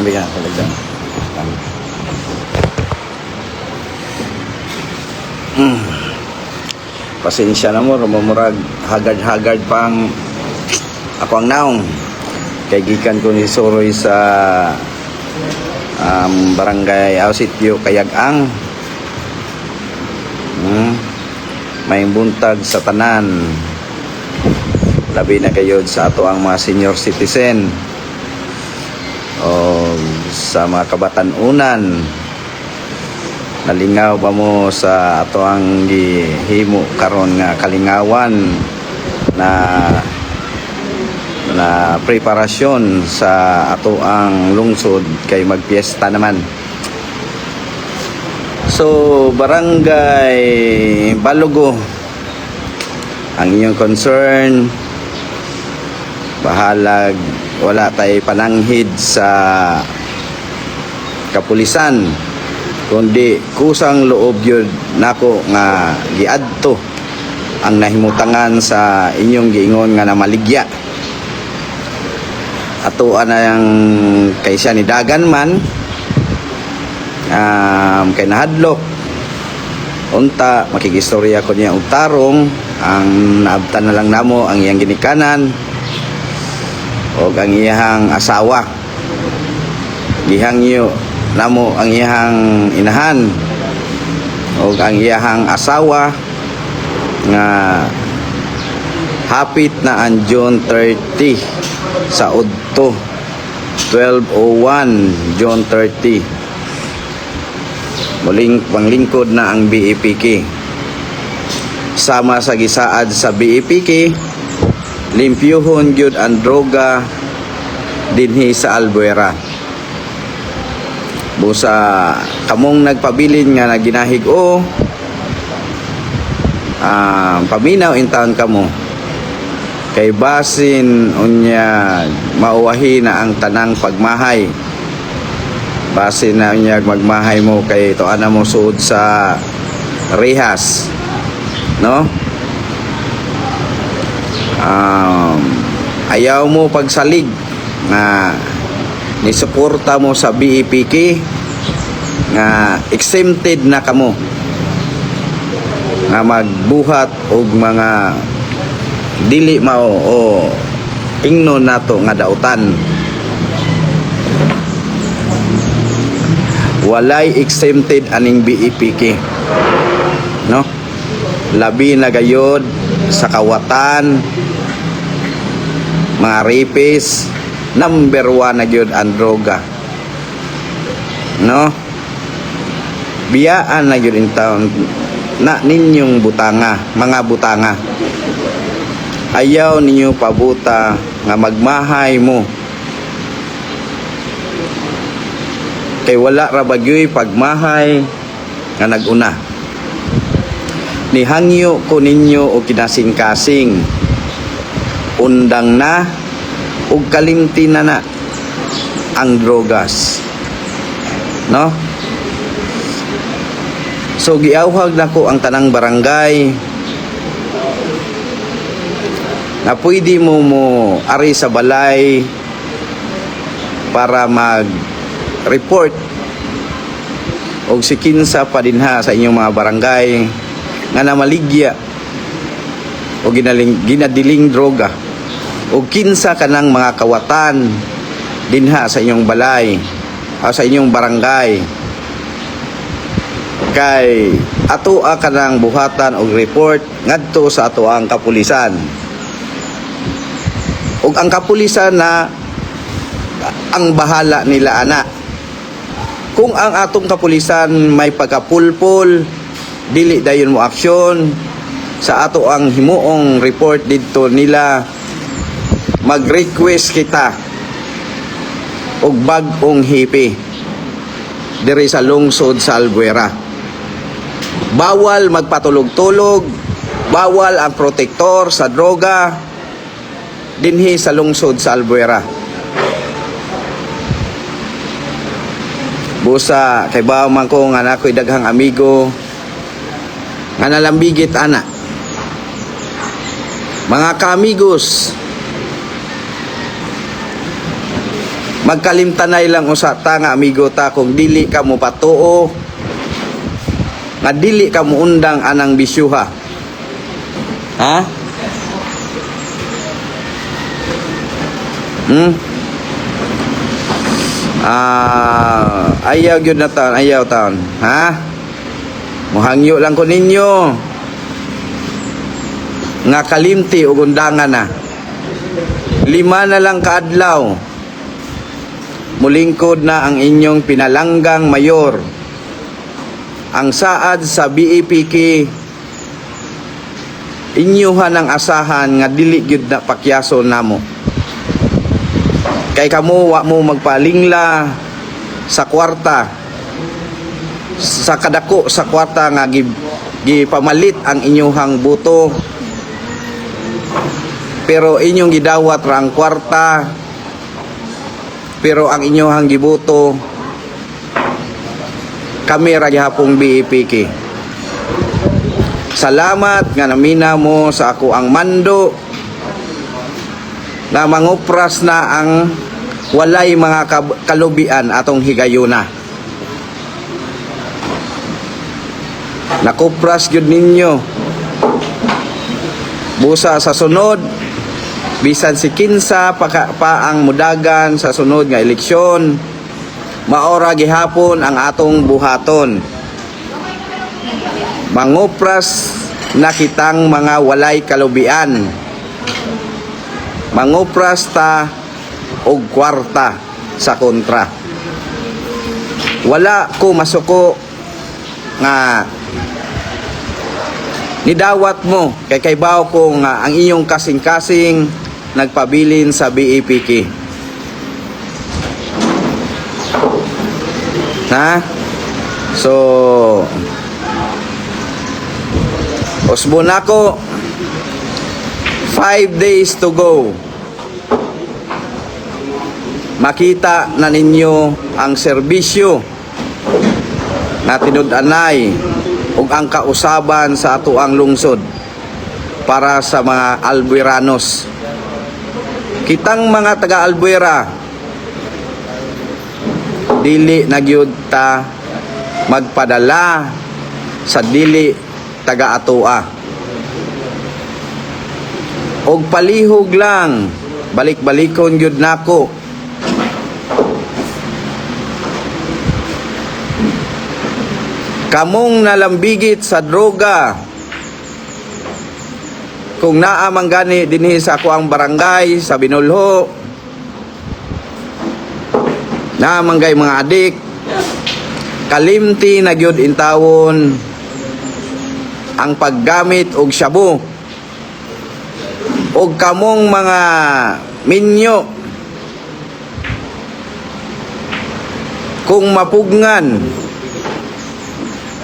Ambil ka, palagdan. Mm. Pasensya na mo, rumumurag hagard-hagard pang ako ang naong. Kay gikan ko ni Soroy sa um, barangay Ausitio Kayagang. Hmm. May buntag sa tanan. Labi na kayo sa ato ang mga senior citizen o sa mga kabatanunan. Nalingaw ba mo sa ato ang gihimo karon nga kalingawan na na preparasyon sa ato ang lungsod kay magpiesta naman? So barangay Balugo ang inyong concern bahalag wala tay pananghid sa kapulisan kundi kusang loob yun nako nga giadto ang nahimutangan sa inyong giingon nga namaligya. Ato na yang kay siya ni dagan man um, kay nahadlok. Unta makigistorya ko niya og tarong ang naabtan na lang namo ang iyang ginikanan o ang iyang asawa. Gihangyo namo ang iyang inahan o ang iyang asawa nga hapit na ang June 30 sa Udto. 1201 June 30 muling panglingkod na ang BEPK sama sa gisaad sa BEPK limpyuhon gyud ang droga dinhi sa Albuera. Busa kamong nagpabilin nga naginahig o ah paminaw in kamo kay basin unya mauwahi na ang tanang pagmahay. Basin na unya magmahay mo kay to ana mo suod sa rehas no? Um, ayaw mo pagsalig nga nisuporta mo sa BEPK nga exempted na kamo nga magbuhat og mga dili mao o ingno nato nga dautan. Walay exempted aning BEPK no? Labi na gayod sa kawatan mga rapist number one na gyud ang droga. No? Biyaan na gyud in town. Na ninyong butanga mga butanga. Ayaw ninyo pabuta nga magmahay mo. Kay wala ra bagyoy pagmahay nga naguna? Nihangyo ko ninyo o kinasing-kasing. Undang na ug kalimti na na ang drogas. No? So giawhag nako ang tanang barangay na pwede mo mo ari sa balay para mag report og sikinsa pa dinha sa inyong mga barangay nga namaligya o ginaling, ginadiling droga o kinsa kanang mga kawatan dinha sa inyong balay o sa inyong barangay? Kay ato a kanang buhatan og report ngadto sa ato ang kapulisan. Ug ang kapulisan na ang bahala nila ana. Kung ang atong kapulisan may pagkapulpol dili dayon mo aksyon sa ato ang himuong report didto nila mag-request kita og bag-ong hipi diri sa lungsod sa Albuera. Bawal magpatulog-tulog, bawal ang protektor sa droga dinhi sa lungsod sa Albuera. Busa kay ba man ko nga nakoy daghang amigo nga nalambigit ana. Mga kaamigos, magkalimtanay lang usa ta nga amigo ta kung dili ka mo patuo nga dili ka mo undang anang bisyuha ha? Hmm? Ah ayaw gyud na taon ayaw taon. Ha? Muhangyo lang ko ninyo. Nga kalimti ug undangan na. Lima na lang kaadlaw mulingkod na ang inyong pinalanggang mayor. Ang saad sa BAPK inyuhan ang asahan nga dili gyud na pakyaso namo. Kay kamo wa mo magpalingla sa kwarta. Sa kadako sa kwarta nga gi, gipamalit ang inyuhang buto. Pero inyong gidawat ra ang kwarta pero ang inyong gibuto kami ra gihapong BEPK salamat nga namina mo sa ako ang mando na mangupras na ang walay mga kalubian atong higayuna. Nakupras gyud ninyo. Busa sa sunod bisan si kinsa pa, pa ang mudagan sa sunod nga eleksyon. Maora gihapon ang atong buhaton. Mangupras na kitang mga walay kalubian. Mangupras ta og kwarta sa kontra. Wala ko masuko nga nidawat mo kay kaybaw ko nga ang iyong kasing-kasing nagpabilin sa BAPK ha? So usbo na ko 5 days to go. Makita na ninyo ang serbisyo na tinud-anay ug ang kausaban sa ato ang lungsod para sa mga Albueranos. Kitang mga taga Albuera dili nagyud ta magpadala sa dili taga atoa. Og palihog lang balik-balikon gyud nako kamong nalambigit sa droga kung naamang gani dinhi sa ako ang barangay sa Binulho. Naamang gay mga adik. Kalimti na gyud intawon ang paggamit og shabu. Og kamong mga minyo. Kung mapugngan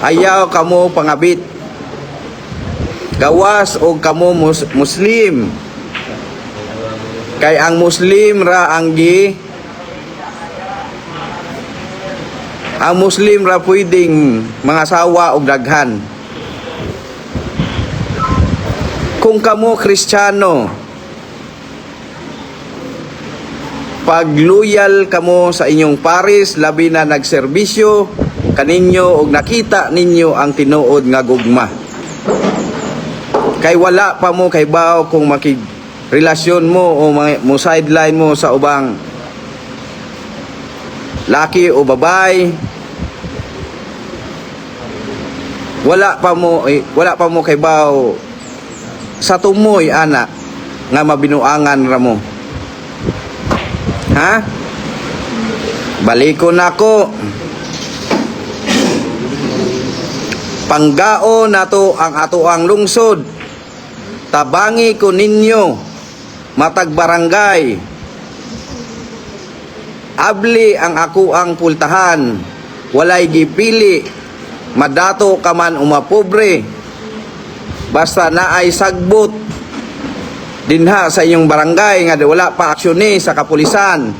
ayaw kamo pangabit gawas og kamo mus- muslim. Kay ang muslim ra ang gi ang muslim ra pwedeng mga sawa og daghan. Kung kamo kristyano pag loyal kamo sa inyong paris labi na nagserbisyo kaninyo og nakita ninyo ang tinuod nga gugma kay wala pa mo kay bao kung makig relasyon mo o mga- mo sideline mo sa ubang laki o babay wala pa mo eh, wala pa mo kay bao sa tumoy ana nga mabinuangan ra mo. Ha? Baliko nako panggao nato ang ato ang lungsod tabangi ko ninyo matag barangay. Abli ang ako ang pultahan walay gipili madato ka man umapobre. Basta naay sagbot dinha sa inyong barangay nga wala pa aksyon sa kapulisan.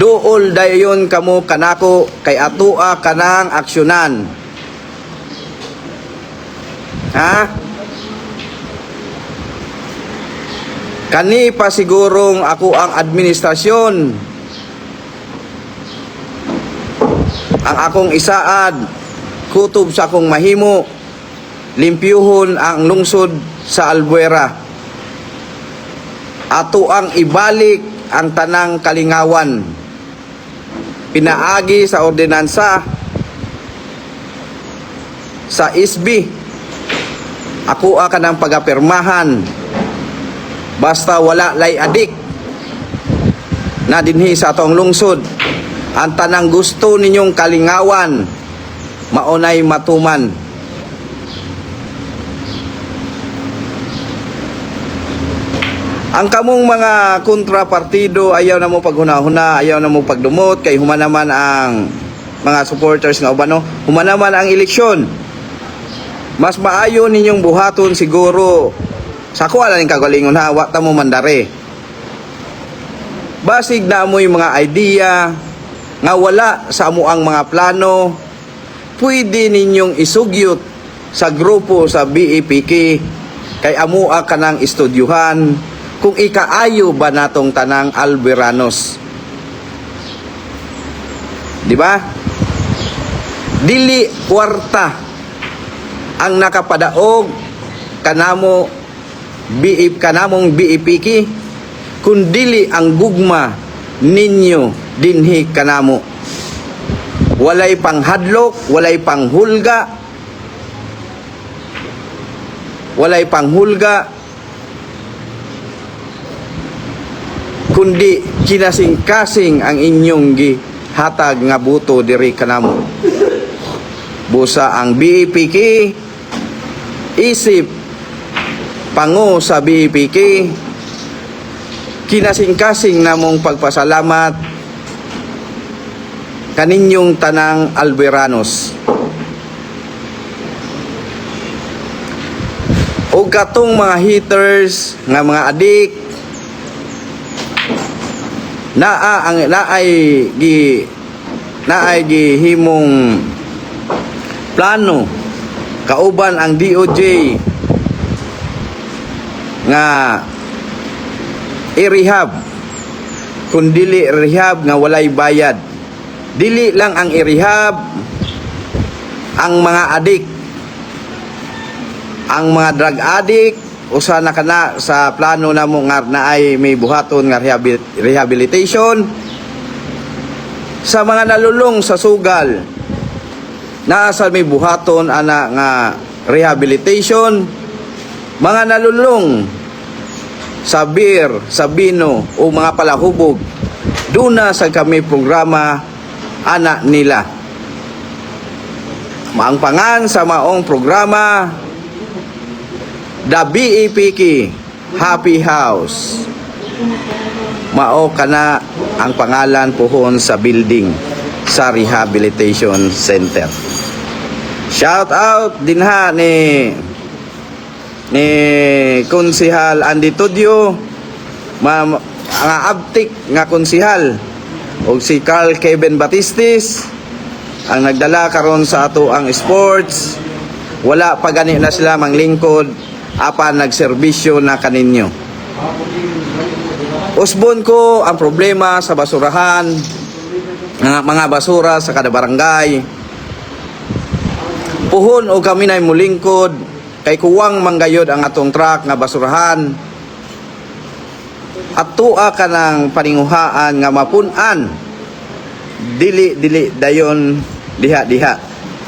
Duol dayon kamo kanako kay atua kanang aksyonan. Ha Kani pa sigurong ako ang administrasyon. Ang akong isaad, kutob sa akong mahimo, limpyuhon ang lungsod sa Albuera. Ato ang ibalik ang tanang kalingawan. Pinaagi sa ordinansa sa ISB. Ako ka ng pagapirmahan basta wala lay adik na dinhi sa atong lungsod ang tanang gusto ninyong kalingawan maunay matuman. Ang kamong mga kontrapartido ayaw na mo paghuna-huna ayaw na mo pagdumot kay humanaman ang mga supporters nga uban no? Humanaman ang eleksyon. Mas maayo ninyong buhaton siguro sa ko ala ning kagalingon ha? Wa ta mo mandare. Basig na mo yung mga idea nga wala sa amo ang mga plano. Pwede ninyong isugyot sa grupo sa BEPK kay amua ka ng estudyuhan kung ikaayo ba natong tanang Alberanos? Di ba? Dili kwarta ang nakapadaog kanamo biip kanamong biipiki kundili ang gugma ninyo dinhi kanamo walay panghadlok walay panghulga walay panghulga kundi kinasing-kasing ang inyong gihatag nga buto diri kanamo busa ang BPK isip pango sa BPK kinasing-kasing namong pagpasalamat kaninyong tanang Alberanos. O katong mga haters nga mga adik naa ang naay gi naay gihimong plano kauban ang DOJ nga i-rehab kung dili rehab nga walay bayad. Dili lang ang i-rehab ang mga adik ang mga drug addict usa na kana sa plano namo nga naay may buhaton nga rehabil- rehabilitation. Sa mga nalulong sa sugal naa sa may buhaton ana nga rehabilitation mga nalulong sa beer, sa bino o mga palahubog duna sa kami programa ana nila. Maangpangan sa maong programa The BEPK Happy House. Mao kana ang pangalan pohon sa building sa rehabilitation center. Shout out dinha ni ni konsihal Andy Tudyo ma, nga abtik nga konsihal og si Carl Kevin Batistis ang nagdala karon sa ato ang sports. Wala pa gani na sila manglingkod apan nagserbisyo na kaninyo. Usbon ko ang problema sa basurahan nga mga basura sa kada barangay. Puhon o kami na mulingkod kay kuwang manggayod ang atong truck nga basurahan. At tua ka ng paninguhaan nga mapunan. Dili dili dayon diha diha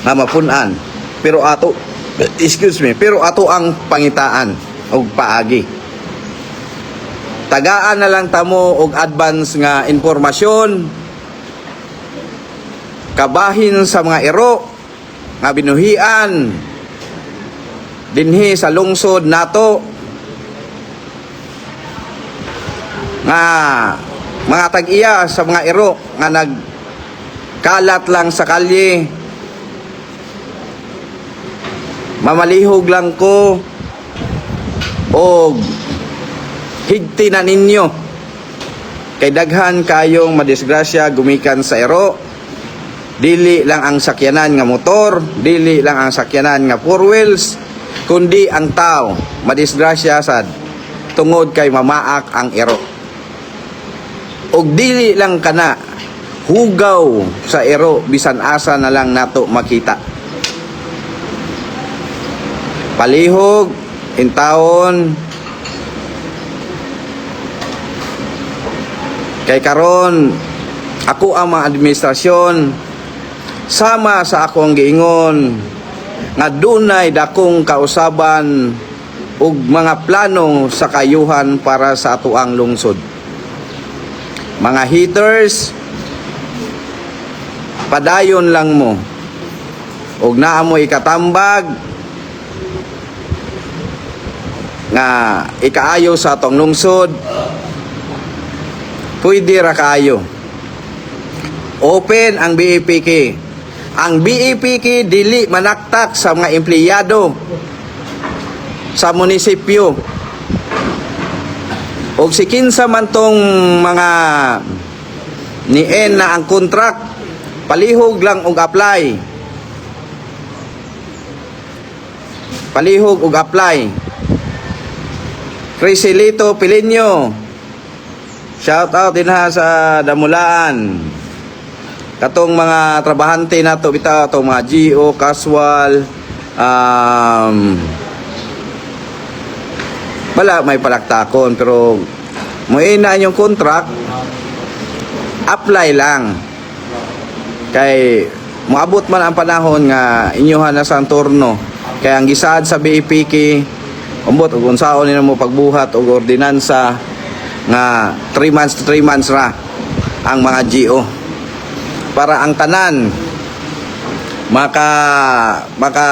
nga mapunan. Pero ato excuse me pero ato ang pangitaan og paagi. Tagaan na lang tamo og advance nga informasyon kabahin sa mga ero nga binuhian dinhi sa lungsod nato. Nga mga tag-iya sa mga ero nga nagkalat lang sa kalye. Mamalihog lang ko. Og higti na ninyo. Kay daghan kayong madisgrasya gumikan sa ero dili lang ang sakyanan nga motor dili lang ang sakyanan nga four wheels kundi ang tao madisgrasya sad tungod kay mamaak ang ero og dili lang kana hugaw sa ero bisan asa na lang nato makita. Palihog in taon kay karon ako ang mga administrasyon sama sa akong giingon nga dunay dakong kausaban ug mga plano sa kayuhan para sa atuang lungsod. Mga haters padayon lang mo. Ug naa mo ikatambag nga ikaayo sa atong lungsod. Pwede ra kayo open ang BEPK ang BEPK dili manaktak sa mga empleyado sa munisipyo. O si kinsa man tong mga nien na ang kontrak palihog lang og apply. Palihog og apply. Crisilito Pilinyo shout out din ha sa Damulaan katong mga trabahante nato bitaw atong mga GO casual um, wala may palaktakon pero muina yung contract apply lang. Kay moabot man ang panahon nga inyohan na sa turno kay ang gisaad sa BEPK umbot ug unsaon nila mo pagbuhat og ordinansa nga 3 months to 3 months ra ang mga GO para ang tanan maka maka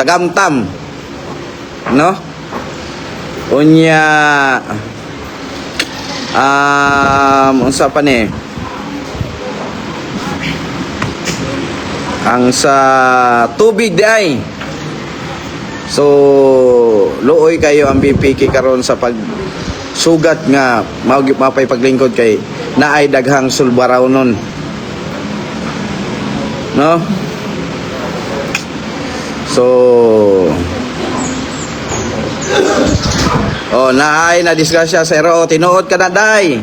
tagamtam no? Unya um unsa pa ni? Ang sa tubig di ay. So luoy kayo ang BPK karon sa pag sugat nga mapay paglingkod kay naay daghang sulbaraw nun no? So oh naay na diskusya sa ero tinuod ka na day.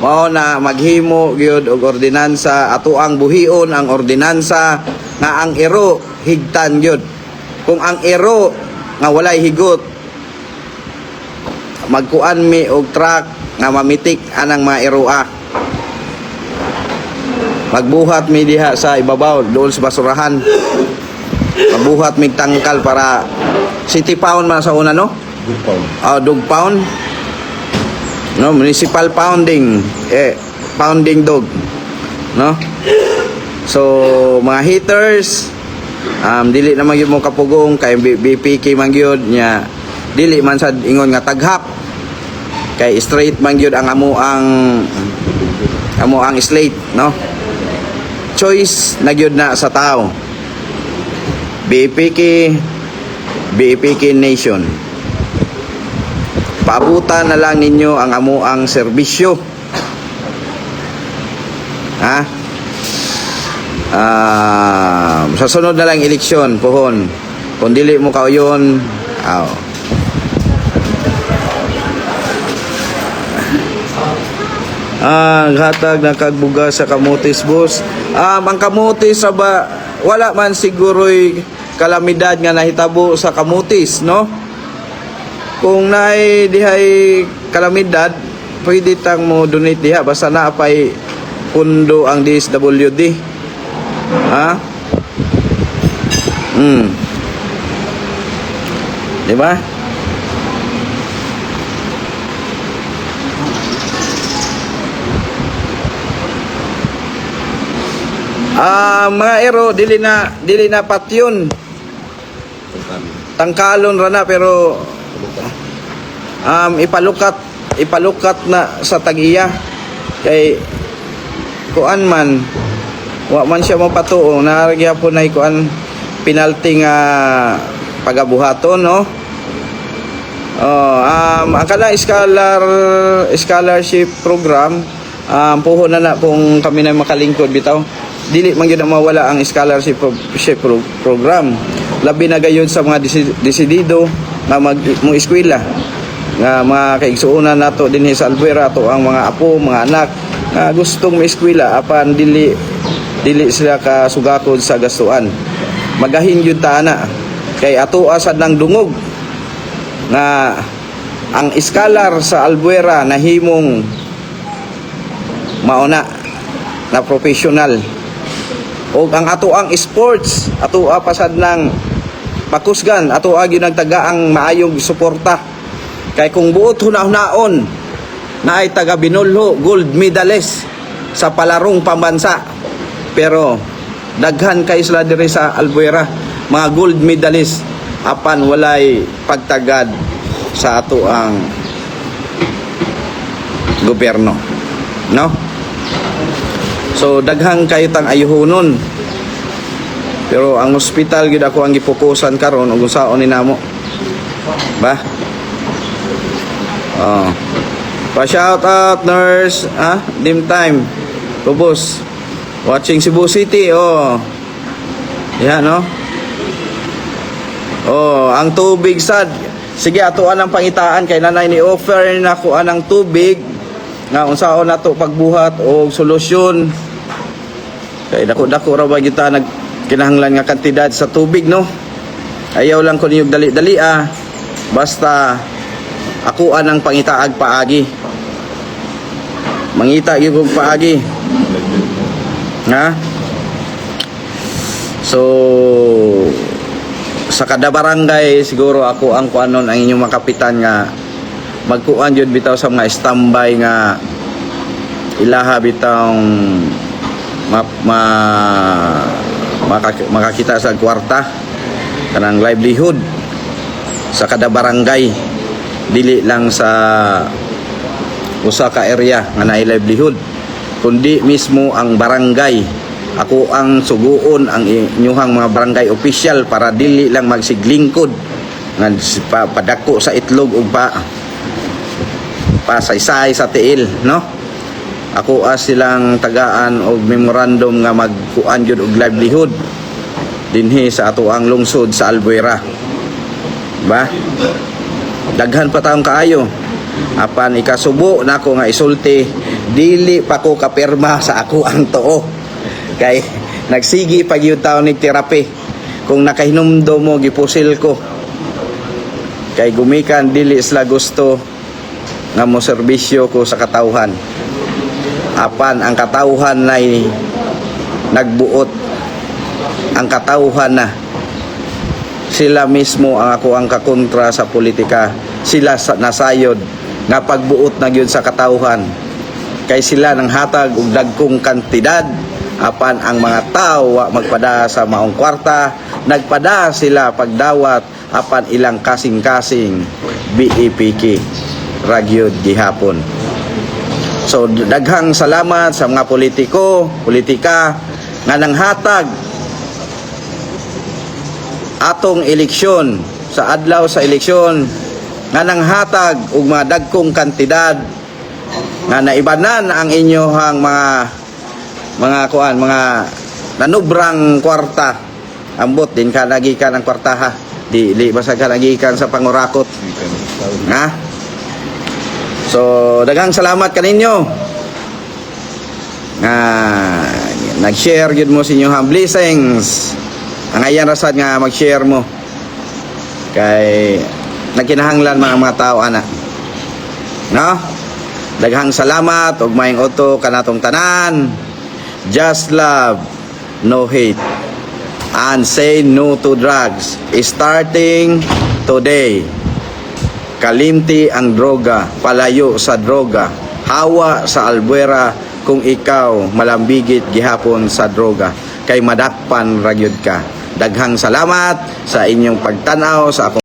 Mao na maghimo gyud og ordinansa. Ato ang buhion ang ordinansa nga ang ero higtan gyud. Kung ang ero nga walay higot magkuan mi og truck nga mamitik anang mga eroa magbuhat mi diha sa ibabaw doon sa basurahan. Magbuhat mi tangkal para city pound man sa una no? Good pound. uh, dog pound. No municipal pounding. Eh pounding dog. No? So mga haters um, dili na magyud mo kapugong kay BPK man gyud nya dili man sad ingon nga taghap. Kay straight man gyud ang amo ang amo ang slate no choice na gyud na sa tao. BPK BPK Nation. Paabutan na lang ninyo ang amo ang serbisyo. Ha? Ah, sa sunod na lang eleksyon pohon kung dili mo ka yun aw Ah, hatag ng kagbuga sa kamutis boss. Um, ang kamutis sa ba wala man siguro'y kalamidad nga nahitabo sa kamutis, no? Kung naay dihay kalamidad, pwede tang mo donate diha basta na pay pundo ang DSWD. Ha? Hmm. Di ba? Ah, mga ero dili na dili na patyon. Tangkalon ra na pero um, ipalukat ipalukat na sa tagiya. Kay kuan man wa man siya mapatuo. Naragya po na kuan penalty nga pagabuhaton no? Oh, um, ang kana scholar scholarship program um, puho na na kung kami na makalingkod bitaw dili man gyud mawala ang scholarship pro- program. Labi na gayon sa mga desi- desidido nga mag mo eskwela. Nga mga kaigsuonan nato dinhi sa Albuera ato ang mga apo mga anak nga gustong maeskwela apan dili dili sila ka sugakod sa gastuan. Magahin yun ta na kay ato asad ng dungog nga ang iskalar sa Albuera nahimong mauna na professional o ang ato ang sports ato pasad ng pakusgan ato agi nagtagaang maayong suporta. Kay kung buot hunahunahon na ay taga Binulho gold medalist sa palarong pambansa. Pero daghan kay sila diri sa Albuera mga gold medalist apan walay pagtagad sa ato ang gobyerno. No so daghang kayo tang ayuhonon pero ang hospital gid ako ang gipokusan karon ug unsaon ni namo. Ba? Oh. Pa shout out nurse ah dim time. Lubos. Watching Cebu City oh. Yan no? Oh ang tubig sad. Sige atuan ang pangitaan kay nanay ni offer na ko anang tubig. Nga unsaon nato pagbuhat o solusyon kay dako-dako ra ba kita nag kinahanglan nga kantidad sa tubig no? Ayaw lang ko niyog dali-dali ah. Basta ako anang pangitaag paagi. Mangita gyud paagi. Ha? So sa kada barangay siguro ako ang kuanon ang inyong makapitan nga magkuan jud bitaw sa mga standby nga ilaha bitawng ma, ma maka- makakita sa kwarta kanang livelihood sa kada barangay. Dili lang sa usa ka area nga naay livelihood kundi mismo ang barangay. Ako ang suguon ang inyuhang mga barangay official para dili lang magsiglingkod nga padako sa itlog ug pa pasaysay sa tiil no ako as silang tagaan og memorandum nga magkuan jud og livelihood dinhi sa ato ang lungsod sa Albuera. Ba? Daghan pa taong kaayo. Apan ikasubo nako nga isulti dili pa ko kapirma sa ako ang tuo kay nagsigi pag yung taon ni therapy kung nakahinumdo mo gipusil ko. Kay gumikan dili sila gusto nga mo serbisyo ko sa katawhan apan ang katawhan nay nagbuot. Ang katawhan na. Sila mismo ang ako ang kakontra sa politika. Sila sa, nasayod nga pagbuot na gyud sa katawhan kay sila nang hatag og dagkong kantidad. Apan ang mga tao wa magpada sa maong kwarta. Nagpada sila pagdawat. Apan ilang kasing-kasing. BEPK ragyod gihapon So daghang salamat sa mga politiko, politika nga nanghatag atong eleksyon sa adlaw sa eleksyon nga nanghatag og mga dagkong kantidad nga naibanan ang inyohang mga mga kuan mga nanubrang kwarta. Ambot din ka nagikan ang kwarta ha? Di, di basta ka nagikan sa pangurakot. Ha So, daghang salamat kaninyo. Nga nag-share gyud mo sa inyong blessings. Ang ayan rasad nga mag-share mo. Kay nagkinahanglan mga mga tao ana. No? Daghang salamat ug maayong oto kanatong tanan. Just love, no hate. And say no to drugs. Starting today. Kalimti ang droga, palayo sa droga, hawa sa albuera kung ikaw malambigit gihapon sa droga, kay madakpan ragyod ka. Daghang salamat sa inyong pagtanaw sa akong